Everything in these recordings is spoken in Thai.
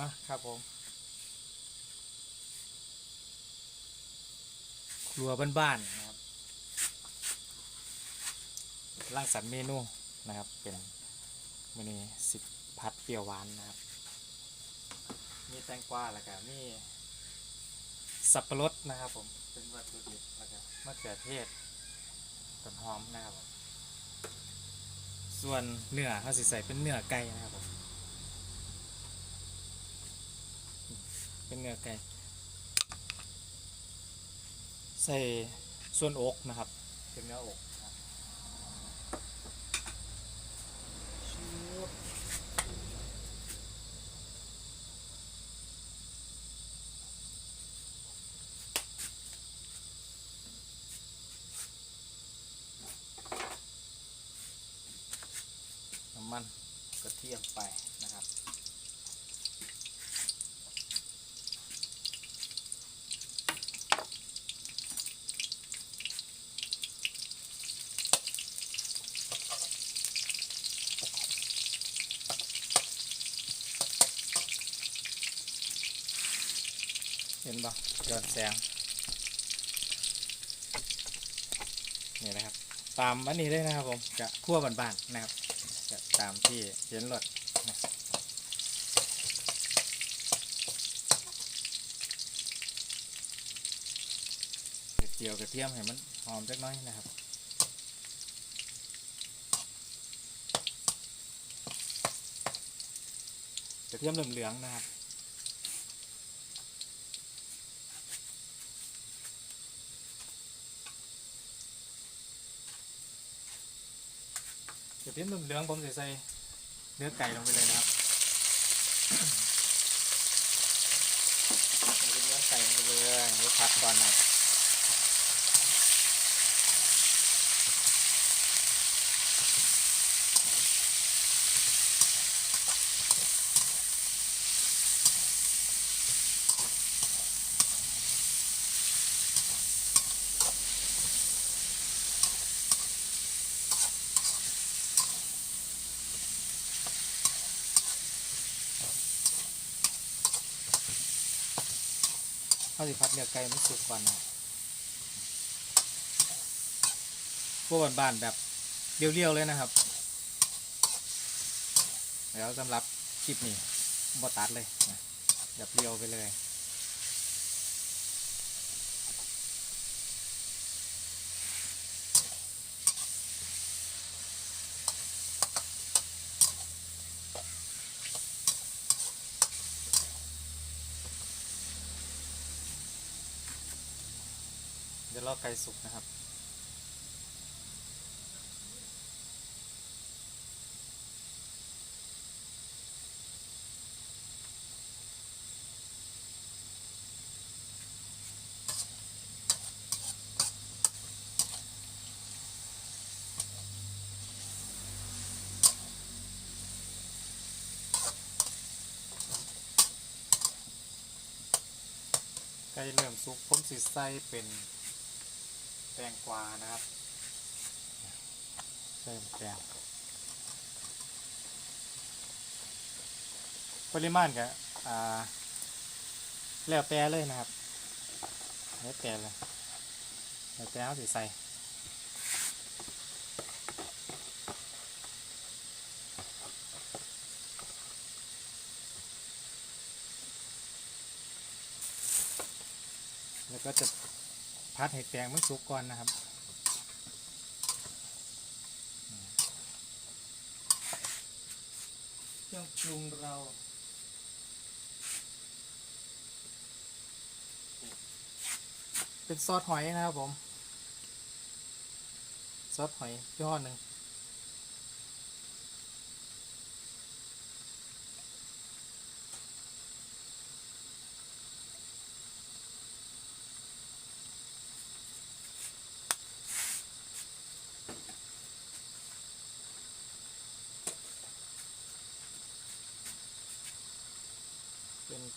มาครับผม ครัวบ้านๆนะครับร่างสรรค์เมนูนะครับ เป็นมื้อนี้สิบพัดเปรี้ยวหวานนะครับ มีแตงกวาแล้วก็มีสับปะรดนะครับผมเป็นวัตถุดิบแล้วก็มะเขือเทศต้นหอมนะครับผมส่วนเนื้อเขาสิใส่เป็นเนื้อไก่นะครับผม เป็นเนื้อไก่ใส่ส่วนอกนะครับ เป็นเนื้ออกน้ำมันกระเทียมไปนะครับ เห็นปะยอดแสง นี่นะครับ ตามอันนี้เลยนะครับผม จะคั่วบ้านๆนะครับ จะตามที่เห็นรถนะเจียวกระเทียมให้มันหอมจักน้อยนะครับกระเทียมเหลืองๆนะครับ กระเทียมเหลืองๆผมจะใส่เนื้อไก่ลงไปเลยนะครับเนเนื้อไก่ลงไปเลยไว้พักก่อนนะ ข้าวสิพัดเนื้อไก่ไม่สุกก่อนนะพวกบานๆแบบเรียวๆเลยนะครับ แล้วสำหรับคลิปนี้บอตัดเลยนะแบบเรียวไปเลย ดี๋ยวรอไก่สุกนะครับ ไก่เริ่มสุกผมสิใส่เป็น แตงกวานะครับใส่แตงปริมาณกับแล้วแต่เลยนะครับแล้วแต่เลยแล้วแต่เอาสิใส่แล้วก็จะ พัดให้แตงมันสุกก่อนนะครับเครื่องปรุงเราเป็นซอสหอยนะครับผม ซอสหอยยี่ห้อหนึ่ง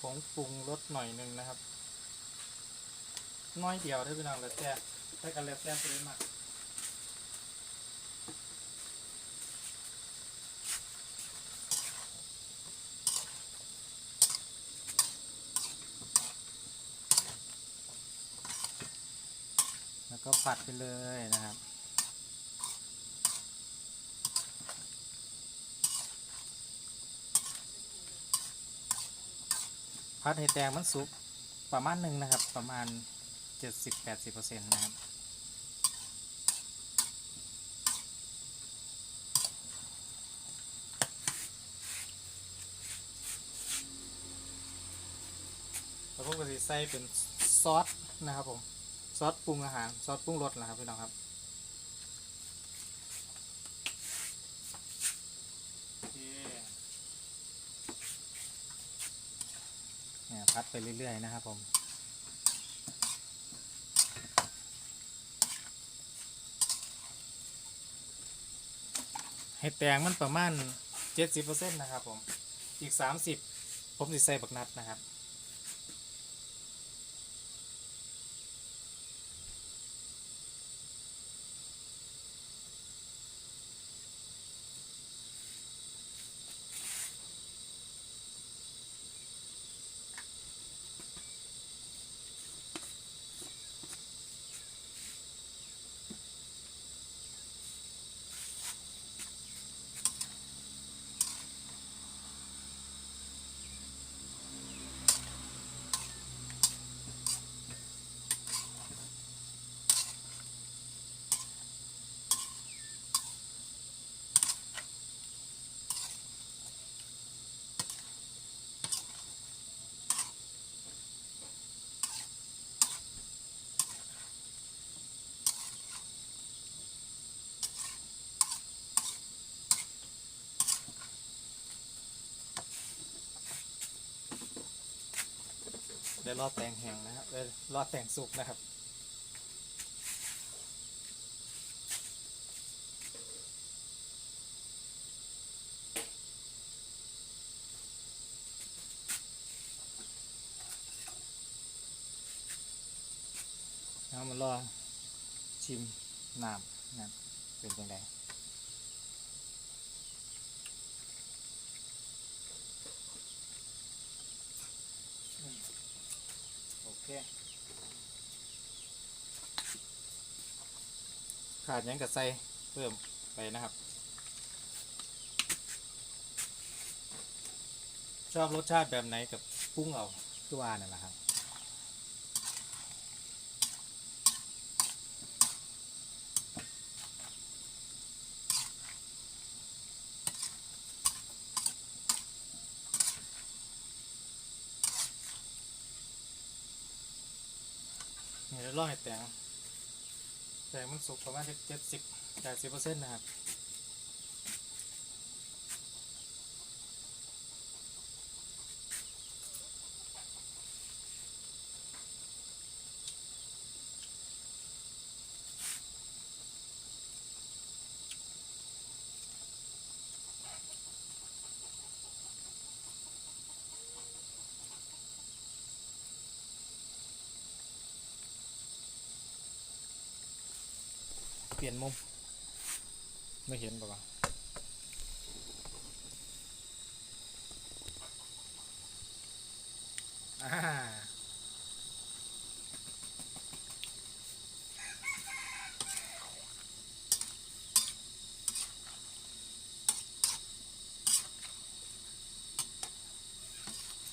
ผงปรุงรสหน่อยหนึ่งนะครับ น้อยเดียวได้เป็น้องแล้วแต่ได้กันแล้วแต่ซื้อมาแล้วก็ผัดไปเลยนะครับ พัดให้แตงมันสุกประมาณหนึ่งนะครับ ประมาณ 70-80%นะครับแล้วผมก็จะใส่เป็นซอสนะครับผม ซอสปรุงอาหาร ซอสปรุงรสนะครับพี่น้องครับโอเค นัดไปเรื่อย ๆ นะครับผมให้แตงมันประมาณ 70%นะครับผม อีก 30 ผมจะใส่บักนัดนะครับ เดี๋ยวรอแตงแห้งนะครับเดี๋ยวรอแตงสุกนะครับเอามารอชิมน้ำนะเป็นยังไงโอเค ขาดยังกับใส่เพิ่มไปนะครับ ชอบรสชาติแบบไหนกับปรุ้งเอาคือว่านั่นแหละครับ เนี่ยเราลองให้แตงแตงมันสุกประมาณเจ็ดสิบแปดสิบเปอร์เซ็นต์นะครับ เปลี่ยนมุมไม่เห็นปะวะอ่า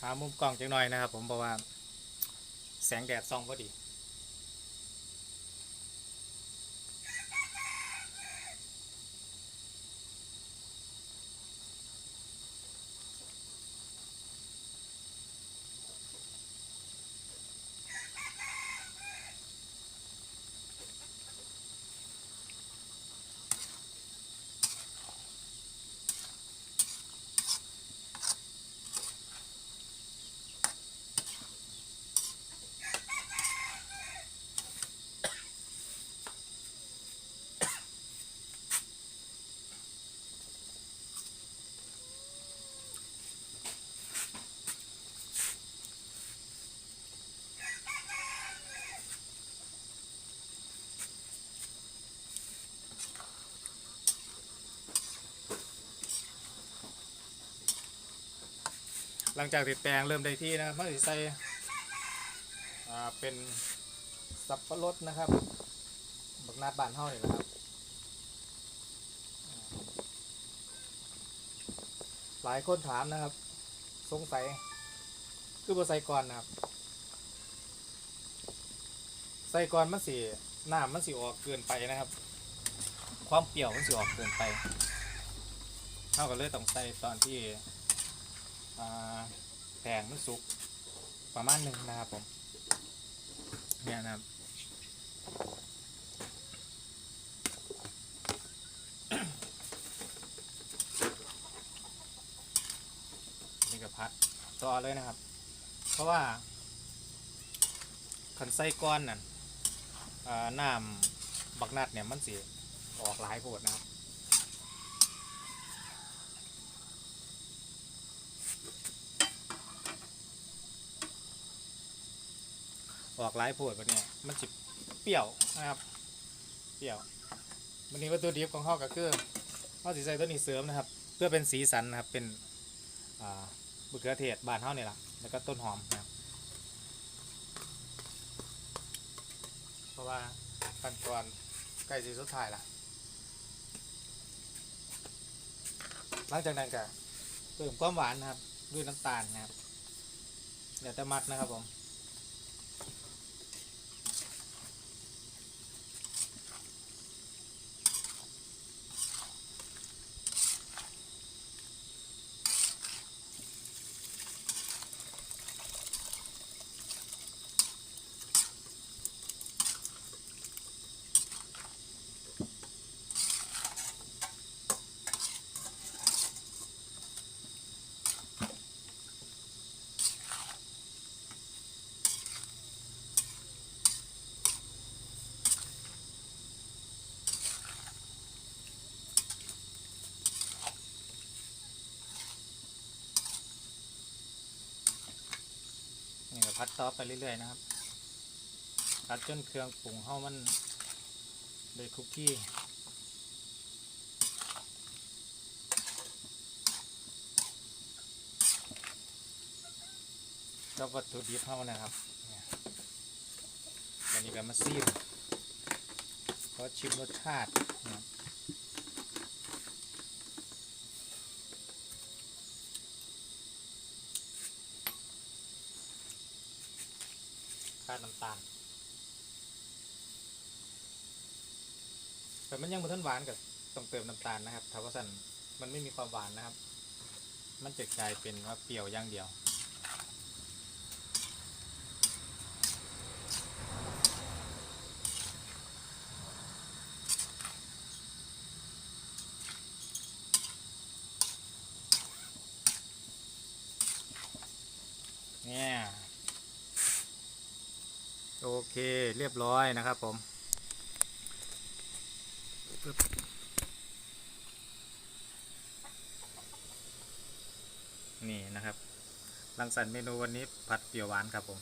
หามุมกล้องจังหน่อยนะครับผมเพราะว่า แสงแดดส่องพอดี หลังจากติดแปลงเริ่มได้ที่นะครับมันจะใส่เป็นสับปะรดนะครับ บักนาดบ้านเฮานี่แหละครับ หลายคนถามนะครับ สงสัย คือบใส่ก่อนนะครับ ใส่ก่อนมันสิน้ำมันสิออกเกินไปนะครับ ความเปรี้ยวมันสิออกเกินไป เท่ากับเลยต้องใส่ตอนที่ แป้งมันสุกประมาณหนึ่งนะครับผม เนี่ยนะครับนี่ก็พัดต่อเลยนะครับ เพราะว่าขันไส้ก้อนนั่นน้ำบักนัดเนี่ยมันสีออกหลายโพดนะครับ ออกหลายโพดวันนี้มันจิเปรี้ยวนะครับ เปรี้ยววันนี้วัตถุดิบของเขาก็คือเขาสีใสตัวนี้เสริมนะครับ เพื่อเป็นสีสันนะครับเป็นอ่ามะเขือเทศบานเท่านี่แหละแล้วก็ต้นหอมนะครับ เพราะว่าขั้นตอนใกล้สีสุดท้ายละหลังจากนั้นก็เติมความหวานนะครับ ด้วยน้ำตาลนะครับเดี๋ยวจะมักนะครับผม พัดต่อไปเรื่อยๆนะครับพัดจนเครื่องปรุงเฮามันเลยคุกกี้ก็วัตถุดิบเฮานะครับวันนี้ก็มาซีมขอชิมรสชาตินะครับ ค่าน้ำตาลแต่มันยังบนทันหวานกับต้องเติมน้ำตาลนะครับถ้าวาสันมันไม่มีความหวานนะครับ มันจะกลายเป็นว่าเปรี้ยวอย่างเดียว เคเรียบร้อยนะครับผมนี่นะครับรังสรรค์เมนูวันนี้ผัดเปรี้ยวหวานครับผม